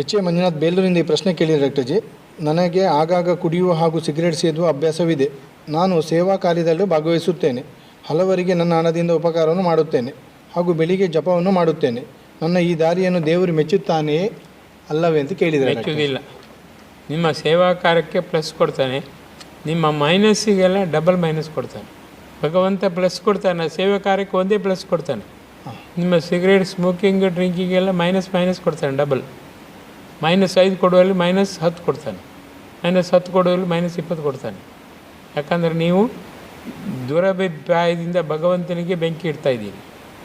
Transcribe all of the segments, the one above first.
H A Manjunath ಬೇಲೂರಿಂದ ಈ ಪ್ರಶ್ನೆ ಕೇಳಿದರೆ ಡಾಕ್ಟರ್ ಜಿ ನನಗೆ ಆಗಾಗ ಕುಡಿಯುವ ಹಾಗೂ ಸಿಗರೇಟ್ ಸೇದುವ ಅಭ್ಯಾಸವಿದೆ. ನಾನು ಸೇವಾ ಕಾರ್ಯದಲ್ಲೂ ಭಾಗವಹಿಸುತ್ತೇನೆ. ಹಲವರಿಗೆ ನನ್ನ ಹಣದಿಂದ ಉಪಕಾರವನ್ನು ಮಾಡುತ್ತೇನೆ ಹಾಗೂ ಬೆಳಿಗ್ಗೆ ಜಪವನ್ನು ಮಾಡುತ್ತೇನೆ. ನನ್ನ ಈ ದಾರಿಯನ್ನು ದೇವರು ಮೆಚ್ಚುತ್ತಾನೆಯೇ ಅಲ್ಲವೇ ಅಂತ ಕೇಳಿದರೆ ಮೆಚ್ಚುವುದಿಲ್ಲ ನಿಮ್ಮ ಸೇವಾ ಕಾರ್ಯಕ್ಕೆ ಪ್ಲಸ್ ಕೊಡ್ತಾನೆ. ನಿಮ್ಮ ಮೈನಸ್ಸಿಗೆಲ್ಲ ಡಬಲ್ ಮೈನಸ್ ಕೊಡ್ತಾನೆ. ಭಗವಂತ ಪ್ಲಸ್ ಕೊಡ್ತಾನೆ ಸೇವಾ ಕಾರ್ಯಕ್ಕೆ ಒಂದೇ ಪ್ಲಸ್ ಕೊಡ್ತಾನೆ. ನಿಮ್ಮ ಸಿಗರೇಟ್ ಸ್ಮೋಕಿಂಗ್ ಡ್ರಿಂಕಿಂಗೆಲ್ಲ ಮೈನಸ್ ಮೈನಸ್ ಕೊಡ್ತಾನೆ ಡಬಲ್. ಮೈನಸ್ ಐದು ಕೊಡುವಲ್ಲಿ ಮೈನಸ್ ಹತ್ತು ಕೊಡ್ತಾನೆ. ಮೈನಸ್ ಹತ್ತು ಕೊಡುವಲ್ಲಿ ಮೈನಸ್ ಇಪ್ಪತ್ತು ಕೊಡ್ತಾನೆ. ಯಾಕಂದರೆ ನೀವು ದುರಭಿಪ್ರಾಯದಿಂದ ಭಗವಂತನಿಗೆ ಬೆಂಕಿ ಇಡ್ತಾ ಇದ್ದೀರಿ.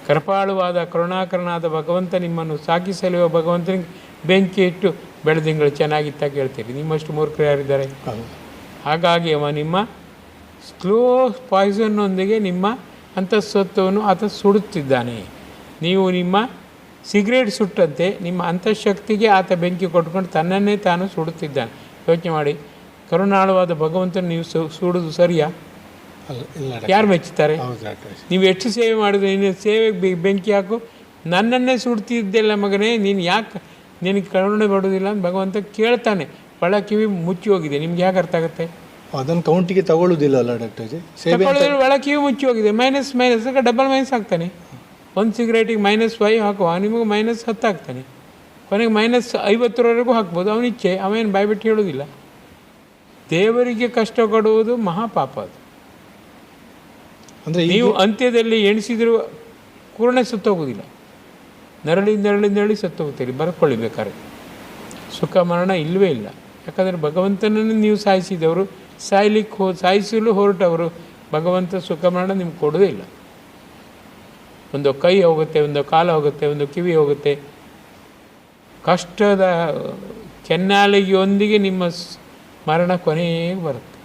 ಕೃಪಾಳುವಾದ ಕರುಣಾಕರನಾದ ಭಗವಂತ ನಿಮ್ಮನ್ನು ಸಾಕಿ ಸಲುವ ಭಗವಂತನಿಗೆ ಬೆಂಕಿ ಇಟ್ಟು ಬೆಳೆದಿಂಗಳು ಚೆನ್ನಾಗಿತ್ತ ಕೇಳ್ತೀರಿ. ನಿಮ್ಮಷ್ಟು ಮೂರ್ಖರು ಯಾರಿದ್ದಾರೆ? ಹಾಗಾಗಿ ಅವ ನಿಮ್ಮ ಸ್ಲೋ ಪಾಯ್ಸನ್ನೊಂದಿಗೆ ನಿಮ್ಮ ಅಂತಃಸತ್ವವನ್ನು ಆತ ಸುಡುತ್ತಿದ್ದಾನೆ. ನೀವು ನಿಮ್ಮ ಸಿಗರೇಟ್ ಸುಟ್ಟಂತೆ ನಿಮ್ಮ ಅಂತಃಶಕ್ತಿಗೆ ಆತ ಬೆಂಕಿ ಕೊಟ್ಕೊಂಡು ತನ್ನನ್ನೇ ತಾನು ಸುಡುತ್ತಿದ್ದಾನೆ. ಯೋಚನೆ ಮಾಡಿ. ಕರುಣಾಳವಾದ ಭಗವಂತನ ನೀವು ಸುಡೋದು ಸರಿಯಾ? ಯಾರು ಮೆಚ್ಚುತ್ತಾರೆ ನೀವು ಎಷ್ಟು ಸೇವೆ ಮಾಡಿದ್ರೆ ನೀನು ಸೇವೆಗೆ ಬೆಂಕಿ ಹಾಕು. ನನ್ನನ್ನೇ ಸುಡ್ತಿದ್ದೆಲ್ಲ ಮಗನೇ ನೀನು ಯಾಕೆ ನಿನಗೆ ಕರುಣೆ ಬಡೋದಿಲ್ಲ ಅಂತ ಭಗವಂತ ಕೇಳ್ತಾನೆ. ಒಳ ಕಿವಿ ಮುಚ್ಚಿ ಹೋಗಿದೆ. ನಿಮ್ಗೆ ಯಾಕೆ ಅರ್ಥ ಆಗುತ್ತೆ? ಅದನ್ನು ಕೌಂಟಿಗೆ ತಗೊಳ್ಳೋದಿಲ್ಲ ಅಲ್ಲ ಡಾಕ್ಟರ್ ಒಳ ಕಿವಿ ಮುಚ್ಚಿ ಹೋಗಿದೆ. ಮೈನಸ್ ಮೈನಸ್ ಡಬಲ್ ಮೈನಸ್ ಹಾಕ್ತಾನೆ ಒಂದು ಸಿಗರೇಟಿಗೆ ಮೈನಸ್ ಫೈವ್ ಹಾಕುವ ನಿಮಗೆ ಮೈನಸ್ ಹತ್ತು ಹಾಕ್ತಾನೆ ಕೊನೆಗೆ ಮೈನಸ್ ಐವತ್ತರವರೆಗೂ ಹಾಕ್ಬೋದು ಅವನ ಇಚ್ಛೆ ಅವೇನು ಬಾಯ್ಬಿಟ್ಟು ಹೇಳೋದಿಲ್ಲ. ದೇವರಿಗೆ ಕಷ್ಟ ಕೊಡುವುದು ಮಹಾಪಾಪ ಅದು. ಅಂದರೆ ನೀವು ಅಂತ್ಯದಲ್ಲಿ ಎಣಿಸಿದರೂ ಕೂರ್ಣ ಸತ್ತೋಗೋದಿಲ್ಲ. ನರಳಿ ನರಳಿ ನರಳಿ ಸತ್ತೋಗ್ತೀರಿ ಬರ್ಕೊಳ್ಳಿ ಬೇಕಾದ್ರೆ ಸುಖ ಮರಣ ಇಲ್ಲವೇ ಇಲ್ಲ. ಯಾಕಂದರೆ ಭಗವಂತನನ್ನು ನೀವು ಸಾಯಿಸಿದವರು ಸಾಯ್ಲಿಕ್ಕೆ ಹೋ ಸಾಯಿಸಲು ಹೊರಟವರು ಭಗವಂತ ಸುಖ ಮರಣ ನಿಮ್ಗೆ ಕೊಡೋದೇ ಇಲ್ಲ. ಒಂದು ಕೈ ಹೋಗುತ್ತೆ ಒಂದು ಕಾಲು ಹೋಗುತ್ತೆ ಒಂದು ಕಿವಿ ಹೋಗುತ್ತೆ. ಕಷ್ಟದ ಕೆನ್ನಾಲಿಗೆಯೊಂದಿಗೆ ನಿಮ್ಮ ಮರಣ ಕೊನೆಗೆ ಬರುತ್ತೆ.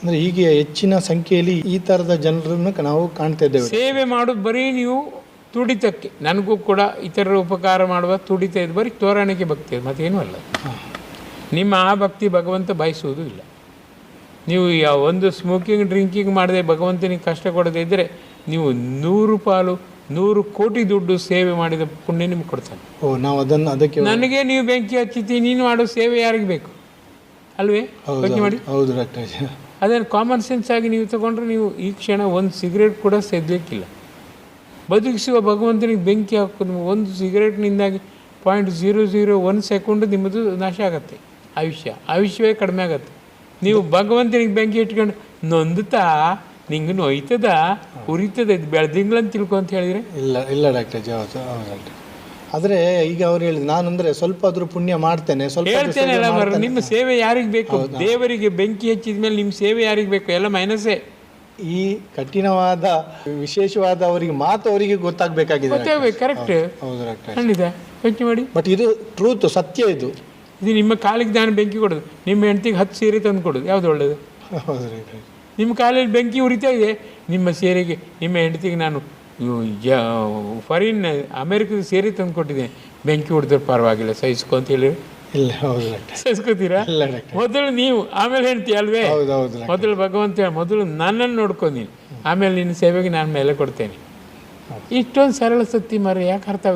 ಅಂದರೆ ಹೀಗೆ ಹೆಚ್ಚಿನ ಸಂಖ್ಯೆಯಲ್ಲಿ ಈ ಥರದ ಜನರನ್ನು ನಾವು ಕಾಣ್ತಾ ಇದ್ದೇವೆ. ಸೇವೆ ಮಾಡೋದು ಬರೀ ನೀವು ತುಡಿತಕ್ಕೆ. ನನಗೂ ಕೂಡ ಇತರರ ಉಪಕಾರ ಮಾಡುವ ತುಡಿತ ಇದು ಬರೀ ತೋರಣೆಗೆ ಭಕ್ತಿ ಅದು ಮತ್ತೇನೂ ಅಲ್ಲ. ನಿಮ್ಮ ಆ ಭಕ್ತಿ ಭಗವಂತ ಬಯಸುವುದೂ ಇಲ್ಲ. ನೀವು ಯಾವ ಒಂದು ಸ್ಮೋಕಿಂಗ್ ಡ್ರಿಂಕಿಂಗ್ ಮಾಡದೆ ಭಗವಂತನಿಗೆ ಕಷ್ಟ ಕೊಡದೇ ಇದ್ದರೆ ನೀವು ನೂರು ಪಾಲು ನೂರು ಕೋಟಿ ದುಡ್ಡು ಸೇವೆ ಮಾಡಿದ ಪುಣ್ಯ ನಿಮ್ಗೆ ಕೊಡ್ತಾನೆ. ಓ ನಾವು ಅದನ್ನು ಅದಕ್ಕೆ ನನಗೆ ನೀವು ಬೆಂಕಿ ಹಚ್ಚಿತಿ ನೀನು ಮಾಡೋ ಸೇವೆ ಯಾರಿಗೆ ಬೇಕು? ಅಲ್ವೇ? ಯೋಚನೆ ಮಾಡಿ? ಹೌದು ಡಾಕ್ಟರ್ ಅದನ್ನು ಕಾಮನ್ ಸೆನ್ಸ್ ಆಗಿ ನೀವು ತಗೊಂಡ್ರೆ ನೀವು ಈ ಕ್ಷಣ ಒಂದು ಸಿಗರೇಟ್ ಕೂಡ ಸೇದಲಿಕ್ಕಿಲ್ಲ. ಬದುಕಿಸುವ ಭಗವಂತನಿಗೆ ಬೆಂಕಿ ಹಾಕು ನಿಮ್ಗೆ ಒಂದು ಸಿಗರೇಟ್ನಿಂದಾಗಿ point zero zero one second ನಿಮ್ಮದು ನಾಶ ಆಗುತ್ತೆ ಆಯುಷ್ಯ. ಆಯುಷ್ಯವೇ ಕಡಿಮೆ ಆಗುತ್ತೆ. ನೀವು ಭಗವಂತನಿಗೆ ಬೆಂಕಿ ಇಟ್ಕೊಂಡು ನೊಂದುತ್ತಾ? ನಿಂಗೆ ನೋಯ್ತದ? ಉರಿತದ ಇದು ಬೆಳೆದಿಂಗ್ಳಂತ ತಿಳ್ಕೊ ಅಂತ ಹೇಳಿದರೆ? ಇಲ್ಲ ಇಲ್ಲ ಡಾಕ್ಟರ್ ಹೌದು ಹೌದು ಡಾಕ್ಟರ್. ಆದರೆ ಈಗ ಅವ್ರು ಹೇಳಿದ್ರು ನಾನು ಅಂದ್ರೆ ಸ್ವಲ್ಪ ಆದರೂ ಪುಣ್ಯ ಮಾಡ್ತೇನೆ ಸ್ವಲ್ಪ ಆದ್ರೂ ಹೇಳ್ತೇನೆ ಸೇವೆ ಅಲ್ಲ ಮರ ಮಾಡ್ತೇನೆ. ನಿಮ್ಮ ಸೇವೆ ಯಾರಿಗೆ ಬೇಕು? ದೇವರಿಗೆ ಬೆಂಕಿ ಹಚ್ಚಿದ ಮೇಲೆ ನಿಮ್ಮ ಸೇವೆ ಯಾರಿಗೆ ಬೇಕು? ಎಲ್ಲ ಮೈನಸ್ಸೇ. ಈ ಕಠಿಣವಾದ ವಿಶೇಷವಾದ ಅವರಿಗೆ ಮಾತು ಅವರಿಗೆ ಗೊತ್ತಾಗಬೇಕಾಗಿದೆ ಗೊತ್ತಾಗಬೇಕು ಕರೆಕ್ಟ್ ಹೌದು ಡಾಕ್ಟರ್. ಖಂಡಿತ. ಯೋಚನೆ ಮಾಡಿ. ಬಟ್ ಇದು ಟ್ರೂತ್ ಸತ್ಯ ಇದು. ಇದು ನಿಮ್ಮ ಕಾಲಿಗೆ ನಾನು ಬೆಂಕಿ ಕೊಡೋದು. ನಿಮ್ಮ ಹೆಂಡತಿಗೆ ಹತ್ತು ಸೀರೆ ತಂದು ಕೊಡೋದು. ಯಾವ್ದು ಒಳ್ಳೇದು? ಹೌದು ಡಾಕ್ಟರ್. ನಿಮ್ಮ ಕಾಲಲ್ಲಿ ಬೆಂಕಿ ಉರಿತಾ ಇದೆ. ನಿಮ್ಮ ಸೀರೆಗೆ ನಿಮ್ಮ ಹೆಂಡತಿಗೆ ನಾನು ಫಾರಿನ್ ಅಮೇರಿಕದ ಸೀರೆ ತಂದು ಕೊಟ್ಟಿದ್ದೇನೆ. ಬೆಂಕಿ ಹೊಡೆದ್ರೆ ಪರವಾಗಿಲ್ಲ ಸಹಿಸ್ಕೊ ಅಂತ ಹೇಳಿ. ಇಲ್ಲ ಹೌದು ಸಹಿಸ್ಕೋತೀರಾ? ಮೊದಲು ನೀವು ಆಮೇಲೆ ಹೆಂಡತಿ ಅಲ್ವೇ? ಮೊದಲು ಭಗವಂತ ಮೊದಲು ನನ್ನನ್ನು ನೋಡ್ಕೊಂಡಿ ಆಮೇಲೆ ನಿನ್ನ ಸೇವೆಗೆ ನಾನು ಮೇಲೆ ಕೊಡ್ತೇನೆ. ಇಷ್ಟೊಂದು ಸರಳ ಸತ್ತಿ ಮರ ಯಾಕೆ ಅರ್ಥ